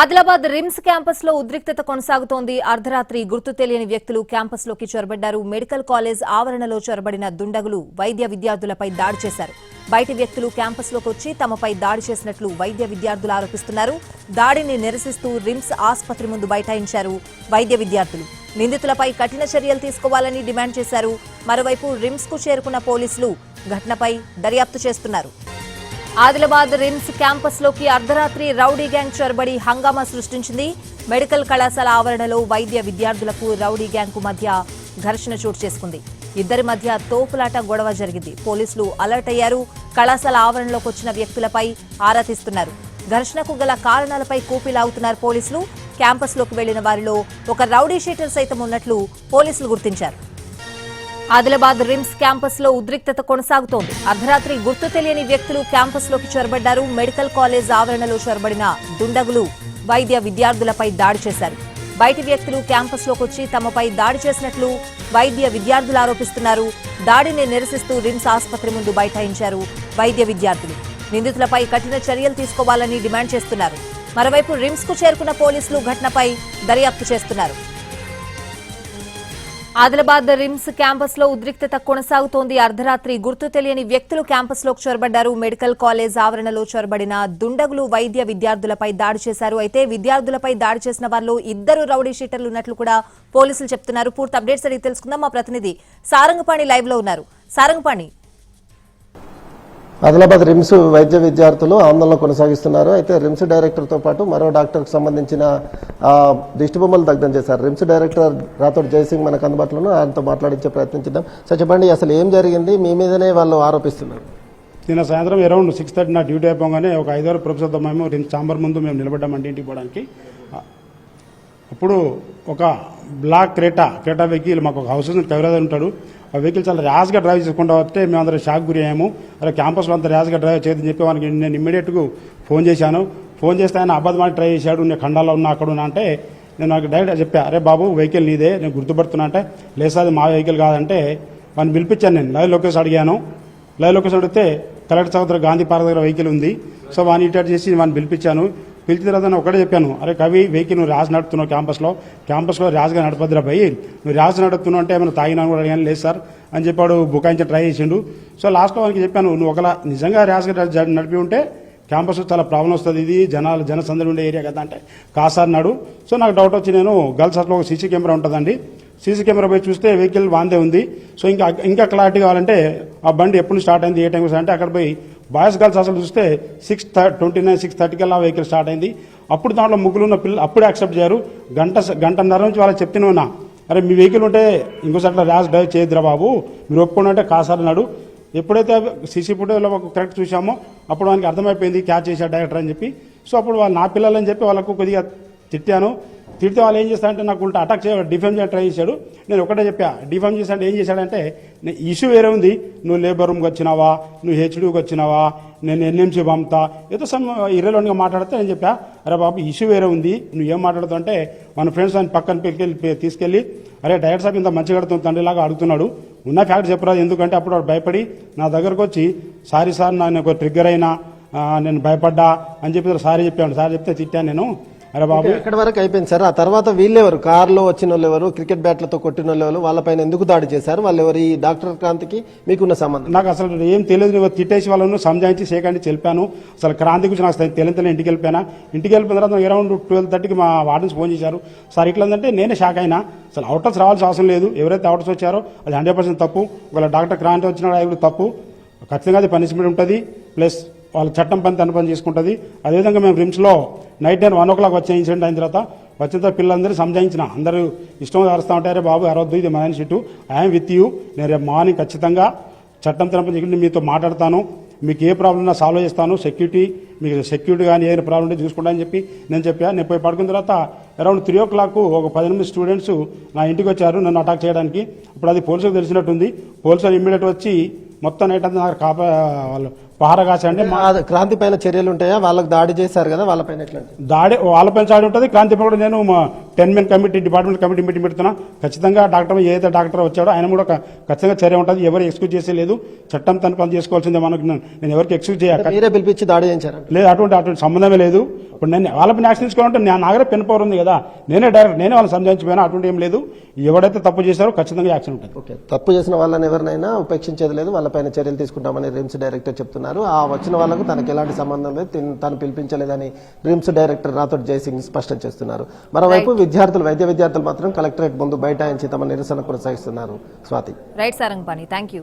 Adilabad RIMS క్యాంపస్లో ఉద్రిక్తత కొనసాగుతోంది. అర్ధరాత్రి గుర్తు తెలియని వ్యక్తులు క్యాంపస్లోకి చొరబడ్డారు. మెడికల్ కాలేజ్ ఆవరణలో చొరబడిన దుండగులు వైద్య విద్యార్థులపై దాడి చేశారు. బయటి వ్యక్తులు క్యాంపస్లోకి వచ్చి తమపై దాడి చేసినట్లు వైద్య విద్యార్థులు ఆరోపిస్తున్నారు. దాడిని నిరసిస్తూ రిమ్స్ ఆసుపత్రి ముందు బైఠాయించారు వైద్య విద్యార్థులు. నిందితులపై కఠిన చర్యలు తీసుకోవాలని డిమాండ్ చేశారు. మరోవైపు రిమ్స్కు చేరుకున్న పోలీసులు ఘటనపై దర్యాప్తు చేస్తున్నారు. ఆదిలాబాద్ రిమ్స్ క్యాంపస్లోకి అర్ధరాత్రి రౌడీ గ్యాంగ్ చొరబడి హంగామా సృష్టించింది. మెడికల్ కళాశాల ఆవరణలో వైద్య విద్యార్థులకు రౌడీ గ్యాంగ్కు మధ్య ఘర్షణ చోటు చేసుకుంది. ఇద్దరి మధ్య తోపులాట గొడవ జరిగింది. పోలీసులు అలర్ట్ అయ్యారు. కళాశాల ఆవరణలోకి వచ్చిన వ్యక్తులపై ఆరా తీస్తున్నారు. ఘర్షణకు గల కారణాలపై కూపిలాగుతున్నారు పోలీసులు. క్యాంపస్లోకి వెళ్ళిన వారిలో ఒక రౌడీ షీటర్ సైతం ఉన్నట్లు పోలీసులు గుర్తించారు. ఆదిలాబాద్ రిమ్స్ క్యాంపస్లో ఉద్రిక్తత కొనసాగుతోంది. అర్ధరాత్రి గుర్తు తెలియని వ్యక్తులు క్యాంపస్లోకి చొరబడ్డారు. మెడికల్ కాలేజ్ ఆవరణలో చొరబడిన దుండగులు వైద్య విద్యార్థులపై దాడి చేశారు. బయటి వ్యక్తులు క్యాంపస్లోకి వచ్చి తమపై దాడి చేసినట్లు వైద్య విద్యార్థులు ఆరోపిస్తున్నారు. దాడిని నిరసిస్తూ రిమ్స్ ఆసుపత్రి ముందు బైఠాయించారు వైద్య విద్యార్థులు. నిందితులపై కఠిన చర్యలు తీసుకోవాలని డిమాండ్ చేస్తున్నారు. మరోవైపు రిమ్స్కు చేరుకున్న పోలీసులు ఘటనపై దర్యాప్తు చేస్తున్నారు. ఆదిలాబాద్ రిమ్స్ క్యాంపస్లో ఉద్రిక్తత కొనసాగుతోంది. అర్ధరాత్రి గుర్తు తెలియని వ్యక్తులు క్యాంపస్లోకి చొరబడ్డారు. మెడికల్ కాలేజ్ ఆవరణలో చొరబడిన దుండగులు వైద్య విద్యార్థులపై దాడి చేశారు. అయితే విద్యార్థులపై దాడి చేసిన వారిలో ఇద్దరు రౌడీ షీటర్లు ఉన్నట్లు కూడా పోలీసులు చెప్తున్నారు. పూర్తి అప్డేట్స్ అడిగి తెలుసుకుందాం. మా ప్రతినిధి సారంగపాణి లైవ్లో ఉన్నారు. సారంగపాణి ఆదిలాబాద్ రిమ్స్ వైద్య విద్యార్థులు ఆందోళన కొనసాగిస్తున్నారు. అయితే రిమ్స్ డైరెక్టర్తో పాటు మరో డాక్టర్కి సంబంధించిన దిష్టిబొమ్మలు దిష్టి బొమ్మలు దగ్ధం చేశారు. రిమ్స్ డైరెక్టర్ రాథోడ్ జయసింగ్ మనకు అందుబాటులో ఆయనతో మాట్లాడించే ప్రయత్నించిద్దాం. సార్ చెప్పండి అసలు ఏం జరిగింది? మీ మీదనే వాళ్ళు ఆరోపిస్తున్నారు. నిన్న సాయంత్రం అరౌండ్ సిక్స్ థర్టీ నా డ్యూటీ అయిపోగానే ఒక ఐదారు ప్రొఫెసర్తో మేము రిమ్ చాంబర్ ముందు మేము నిలబడ్డామండి ఇంటికి పోవడానికి. అప్పుడు ఒక బ్లాక్ క్రేటా క్రేటా వెహికల్ మాకు ఒక హౌస్ కవిరాజ్ ఉంటాడు. ఆ వెహికల్ చాలా ర్యాష్గా డ్రైవ్ చేసుకుంటూ వస్తే మేము అందరం షాక్ గురి అయ్యాము. అలా క్యాంపస్లో అంత ర్యాష్గా డ్రైవ్ చేయదని చెప్పి వానికి నేను ఇమ్మీడియట్గా ఫోన్ చేశాను. ఫోన్ చేస్తే ఆయన అబద్ధమానికి ట్రై చేశాడు. నేను ఖండాలో ఉన్నా అక్కడ ఉన్నా అంటే నేను నాకు డైరెక్ట్ చెప్పా అరే బాబు వెహికల్ నీదే నేను గుర్తుపడుతున్నా అంటే లేదు అది మా వెహికల్ కాదంటే వాడిని పిలిపించాను నేను. లైవ్ లొకేషన్ అడిగాను. లైవ్ లొకేషన్ అడిగితే కలెక్టర్ చౌదరి గాంధీ పార్క్ దగ్గర వెహికల్ ఉంది. సో వాడిని ఇటాట్ చేసి వాడిని పిలిపించాను. పిలిచిన తర్వాత నేను ఒకటే చెప్పాను అరే కవి వెహికల్ నువ్వు రాజు నడుపుతున్నావు క్యాంపస్లో. క్యాంపస్లో రాజుగా నడపద్దురా భయ్ నువ్వు రాజు నడుపుతున్నావు అంటే ఏమైనా తాగినా కూడా అడిగాను లేదు సార్ అని చెప్పాడు బుకాయించి ట్రై చేసిండు. సో లాస్ట్లో వానికి చెప్పాను నువ్వు ఒకలా నిజంగా రాజుగా నడిపి ఉంటే క్యాంపస్లో చాలా ప్రాబ్లం వస్తుంది ఇది జనాలు జనసందడి ఉండే ఏరియా కదా అంటే. కాసార్ అన్నాడు సో నాకు డౌట్ వచ్చి నేను గర్ల్స్ హాస్టల్లో ఒక సీసీ కెమెరా ఉంటుందండి. సీసీ కెమెరా పోయి చూస్తే వెహికల్ వాందే ఉంది. సో ఇంకా ఇంకా క్లారిటీ కావాలంటే ఆ బండి ఎప్పుడు స్టార్ట్ అయింది ఏ టైం అంటే అక్కడ పోయి బాయ్స్ గర్ల్స్ అసలు చూస్తే సిక్స్ ట్వంటీ నైన్ సిక్స్ థర్టీకి ఆ వెహికల్ స్టార్ట్ అయింది. అప్పుడు దాంట్లో ముగ్గురు ఉన్న పిల్లలు అప్పుడే యాక్సెప్ట్ చేయరు. గంట గంటన్నర నుంచి వాళ్ళకి చెప్తూనే ఉన్నా. అరే మీ వెహికల్ ఉంటే ఇంకోసారి అట్లా ర్యాష్ డ్రైవ్ చేయద్దురా బాబు మీరు ఒప్పుకుని అంటే కాసార్ ఎప్పుడైతే సీసీ ఫుటేజ్లో కరెక్ట్ చూసామో అప్పుడు వానికి అర్థమైపోయింది క్యాచ్ చేశాడు డైరెక్టర్ అని చెప్పి. సో అప్పుడు వాళ్ళు నా పిల్లలని చెప్పి వాళ్ళకు కొద్దిగా తిట్టాను. తిడితే వాళ్ళు ఏం చేస్తారంటే నాకు ఉంటా అటాక్ చేయ డిఫెమ్ చేయడం ట్రై చేశాడు. నేను ఒకటే చెప్పా డిఫెమ్ చేశాడు ఏం చేశాడంటే ఇష్యూ వేరే ఉంది. నువ్వు లేబర్ రూమ్కి వచ్చినావా? నువ్వు హెచ్డీకి వచ్చినావా? నేను ఎన్ఎంసీ పంపుతా. ఏదో సమ్ ఇర్రెలెంట్గా మాట్లాడితే నేను చెప్పా అరే బాబు ఇష్యూ వేరే ఉంది. నువ్వు ఏం మాట్లాడుతావు అంటే మన ఫ్రెండ్స్ అని పక్కన పెళ్ళి తీసుకెళ్ళి అరే డైరెక్ట్ సాబ్ ఇంత మంచిగా కడుతుంది తండ్రిలాగా అడుగుతున్నాడు. ఉన్న ఫ్యాక్ట్ చెప్పరాదు. ఎందుకంటే అప్పుడు వాడు భయపడి నా దగ్గరకు వచ్చి సారీ సార్ నాకు ట్రిగ్గర్ అయినా నేను భయపడ్డా అని చెప్పి సారీ చెప్పాను. సార్ చెప్తే తిట్టాను నేను. అరే బాబు. ఎక్కడి వరకు అయిపోయింది సార్? ఆ తర్వాత వీళ్ళెవరు? కార్లో వచ్చిన వాళ్ళు ఎవరు క్రికెట్ బ్యాట్లతో కొట్టిన వాళ్ళు ఎవరు వాళ్ళపైన ఎందుకు దాడి చేశారు? వాళ్ళు ఎవరు ఈ డాక్టర్ క్రాంతికి మీకున్న సంబంధం? నాకు అసలు ఏం తెలియదు. నువ్వు తిట్టేసి వాళ్ళను సంజాయించి సేకండి తెలిపాను. అసలు క్రాంతి గురించి నాకు తెలియదు. ఇంటికి వెళ్ళిపోయినా. ఇంటికి వెళ్ళిపోయిన తర్వాత అరౌండ్ ట్వెల్వ్ థర్టీకి మా వార్డెన్స్ ఫోన్ చేశారు. సార్ ఇట్లా ఉందంటే నేనే షాక్ అయినా. అసలు అవుటర్స్ రావాల్సిన అవసరం లేదు. ఎవరైతే అవుటర్స్ వచ్చారో అది హండ్రెడ్ పర్సెంట్ తప్పు. ఒకవేళ డాక్టర్ క్రాంతి వచ్చిన తప్పు. ఖచ్చితంగా అది పనిష్మెంట్ ఉంటుంది. ప్లస్ వాళ్ళ చట్టం పని తన పని చేసుకుంటుంది. అదేవిధంగా మేము రిమ్స్లో night time one o'clock వచ్చే ఇన్సిడెంట్ అయిన తర్వాత వచ్చిన తర్వాత పిల్లలందరూ సంజాయించిన. అందరూ ఇష్టం అరుస్తూ ఉంటారే బాబు అరవద్దు ఇది మన షీటు. ఐఎమ్ విత్ యూ నేను రేపు మార్నింగ్ ఖచ్చితంగా చట్టం తన పని మీతో మాట్లాడతాను. మీకు ఏ ప్రాబ్లం ఉన్నా సాల్వ్ చేస్తాను. సెక్యూరిటీ మీకు సెక్యూరిటీ కానీ ఏదైనా ప్రాబ్లం ఉంటే చూసుకుంటా అని చెప్పి నేను చెప్పా. నేను పోయి పడుకున్న తర్వాత అరౌండ్ త్రీ ఓ క్లాక్ ఒక పద్దెనిమిది స్టూడెంట్స్ నా ఇంటికి వచ్చారు నన్ను అటాక్ చేయడానికి. ఇప్పుడు అది పోలీసులకు తెలిసినట్టుంది. పోలీసులు ఇమ్మీడియట్ వచ్చి మొత్తం నైట్ అంతా నాకు కాపా వాళ్ళు పహారా కాసండి మా ఆ క్రాంతి పైన చర్యలు ఉంటాయా? వాళ్ళకి దాడి చేశారు కదా వాళ్ళపైన ఎట్లాంటి దాడి వాళ్ళపైన చాడి ఉంటుంది. క్రాంతి కూడా నేను ten men committee department committee meeting పెడుతున్నా. ఖచ్చితంగా డాక్టర్ ఏదైతే డాక్టర్ వచ్చాడో ఆయన కూడా ఖచ్చితంగా చర్య ఉంటుంది. ఎవరు ఎక్స్క్యూజ్ చేసే లేదు. చట్టం తన పని చేసుకోవాల్సిందే. మనకు నేను ఎవరికి ఎక్స్క్యూజ్ చేయక మీరే పిలిపించి దాడి చేయించారంట లేదు అటువంటి అటువంటి సంబంధమే లేదు. ఇప్పుడు నేను వాళ్ళపైన యాక్షన్ తీసుకోవాలంటే నా నాగరే పెన్ పవర్ ఉంది కదా. నేనే డైరెక్ట్ నేనే వాళ్ళని సంజాయించిపోయినా అటువంటి ఏం లేదు. ఎవడైతే తప్పు చేశారో ఖచ్చితంగా యాక్షన్ ఉంటుంది. ఓకే. తప్పు చేసిన వాళ్ళని ఎవరినైనా ఉపేక్షించేది లేదు. వాళ్ళపైన చర్యలు తీసుకుంటామని రిమ్స్ డైరెక్టర్ చెప్తున్నారు. ఆ వచ్చిన వాళ్ళకు తనకి ఎలాంటి సంబంధం లేదు. తిన్- పిలిపించలేదని రిమ్స్ డైరెక్టర్ రాథోడ్ జయసింగ్ స్పష్టం చేస్తున్నారు. మరోవైపు విద్యార్థులు వైద్య విద్యార్థులు మాత్రం కలెక్టరేట్ ముందు బైఠాయించి తమ నిరసన కొనసాగిస్తున్నారు. Swathi. Right Sarangapani thank you